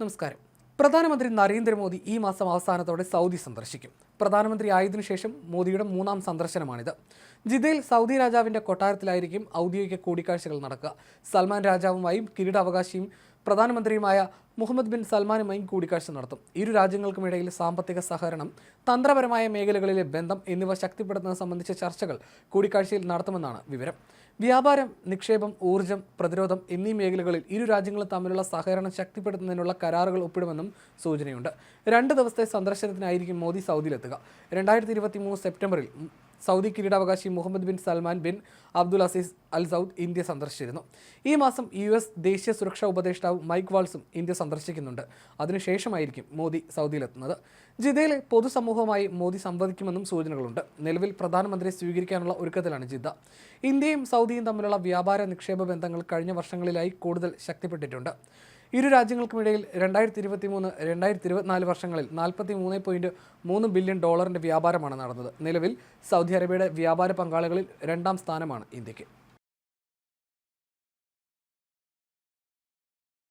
നമസ്കാരം. പ്രധാനമന്ത്രി നരേന്ദ്രമോദി ഈ മാസം അവസാനത്തോടെ സൗദി സന്ദർശിക്കും. പ്രധാനമന്ത്രി ആയതിനു ശേഷം മോദിയുടെ മൂന്നാം സന്ദർശനമാണിത്. ജിദ്ദയിൽ സൗദി രാജാവിന്റെ കൊട്ടാരത്തിലായിരിക്കും ഔദ്യോഗിക കൂടിക്കാഴ്ചകൾ നടക്കുക. സൽമാൻ രാജാവുമായും കിരീടാവകാശിയും പ്രധാനമന്ത്രിയുമായ മുഹമ്മദ് ബിൻ സൽമാനുമായും കൂടിക്കാഴ്ച നടത്തും. ഇരു രാജ്യങ്ങൾക്കുമിടയിൽ സാമ്പത്തിക സഹകരണം തന്ത്രപരമായ മേഖലകളിലെ ബന്ധം എന്നിവ ശക്തിപ്പെടുത്തുന്നത് സംബന്ധിച്ച ചർച്ചകൾ കൂടിക്കാഴ്ചയിൽ നടത്തുമെന്നാണ് വിവരം. വ്യാപാരം നിക്ഷേപം ഊർജം പ്രതിരോധം എന്നീ മേഖലകളിൽ ഇരു രാജ്യങ്ങളും തമ്മിലുള്ള സഹകരണം ശക്തിപ്പെടുത്തുന്നതിനുള്ള കരാറുകൾ ഒപ്പിടുമെന്നും സൂചനയുണ്ട്. രണ്ട് ദിവസത്തെ സന്ദർശനത്തിനായിരിക്കും മോദി സൗദിയിലെത്തുക. രണ്ടായിരത്തി സെപ്റ്റംബറിൽ സൗദി കിരീടാവകാശി Muhammad bin Salman bin Abdul Aziz Al Saud India സന്ദർശിച്ചിരുന്നു. ഈ മാസം യു എസ് ദേശീയ സുരക്ഷാ ഉപദേഷ്ടാവ് മൈക്ക് വാൾസും ഇന്ത്യ സന്ദർശിക്കുന്നുണ്ട്. അതിനുശേഷമായിരിക്കും മോദി സൗദിയിലെത്തുന്നത്. ജിദ്ദയിലെ പൊതുസമൂഹവുമായി മോദി സംവദിക്കുമെന്നും സൂചനകളുണ്ട്. നിലവിൽ പ്രധാനമന്ത്രിയെ സ്വീകരിക്കാനുള്ള ഒരുക്കത്തിലാണ് ജിദ്ദ. ഇന്ത്യയും സൗദിയും തമ്മിലുള്ള വ്യാപാര നിക്ഷേപ ബന്ധങ്ങൾ കഴിഞ്ഞ വർഷങ്ങളിലായി കൂടുതൽ ശക്തിപ്പെട്ടിട്ടുണ്ട്. ഇരു രാജ്യങ്ങൾക്കുമിടയിൽ രണ്ടായിരത്തി ഇരുപത്തി മൂന്ന് രണ്ടായിരത്തി ഇരുപത്തിനാല് വർഷങ്ങളിൽ നാൽപ്പത്തി മൂന്ന് പോയിന്റ് മൂന്ന് ബില്യൺ ഡോളറിന്റെ വ്യാപാരമാണ് നടന്നത്. നിലവിൽ സൗദി അറേബ്യയുടെ വ്യാപാര പങ്കാളികളിൽ രണ്ടാം സ്ഥാനമാണ് ഇന്ത്യയ്ക്ക്.